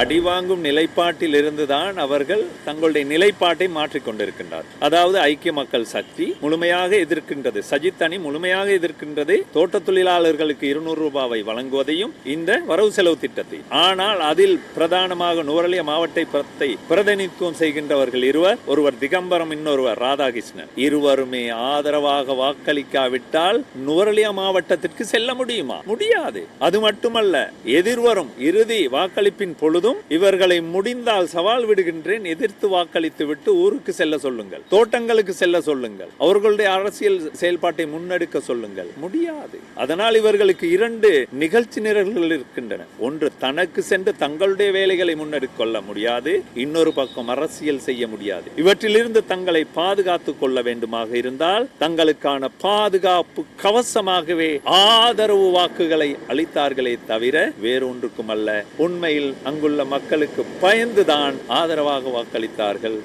அடிவாங்கும் நிலைப்பாட்டில் இருந்துதான் அவர்கள் தங்களுடைய நிலைப்பாட்டை மாற்றிக்கொண்டிருக்கின்றார் அதாவது ஐக்கிய மக்கள் சக்தி முழுமையாக எதிர்க்கின்றது. சஜித் அணி முழுமையாக எதிர்க்கின்றது. தோட்ட தொழிலாளர்களுக்கு இருநூறு ரூபாவை வழங்குவதையும் இந்த வரவு செலவு திட்டத்தை. ஆனால் அதில் பிரதானமாக நுவரலிய மாவட்டத்தை பிரதிநிதித்துவம் செய்கின்றவர்கள் இருவர் ஒருவர் திகம்பரம் இன்னொருவர் ராதாகிருஷ்ணன். இருவருமே ஆதரவாக வாக்களிக்காவிட்டால் நுவரலியா மாவட்டத்திற்கு செல்ல முடியுமா? முடியாது. அது மட்டுமல்ல எதிர்வரும் இறுதி வாக்களிப்பின் பொழுது முழுவதும் இவர்களை முடிந்தால் சவால் விடுகின்றேன். எதிர்த்து வாக்களித்து விட்டு ஊருக்கு செல்ல சொல்லுங்கள். தோட்டங்களுக்கு செல்ல சொல்லுங்கள். அவர்களுடைய அரசியல் செயல்பாட்டை முன்னெடுக்க சொல்லுங்கள். முடியாது. அதனால் இவர்களுக்கு இரண்டு நிகழ்ச்சி நிரல்கள் இருக்கின்றன. ஒன்று தனக்கு சென்று தங்களுடைய வேலைகளை முன்னெடுக்கொள்ள முடியாது. இன்னொரு பக்கம் அரசியல் செய்ய முடியாது. இவற்றிலிருந்து தங்களை பாதுகாத்துக் கொள்ள வேண்டுமாக இருந்தால் தங்களுக்கான பாதுகாப்பு கவசமாகவே ஆதரவு வாக்குகளை அளித்தார்களே தவிர வேறொன்றுக்கும் அல்ல உண்மையில் அங்குள்ள மக்களுக்கு பயந்துதான் ஆதரவாக வாக்களித்தார்கள்.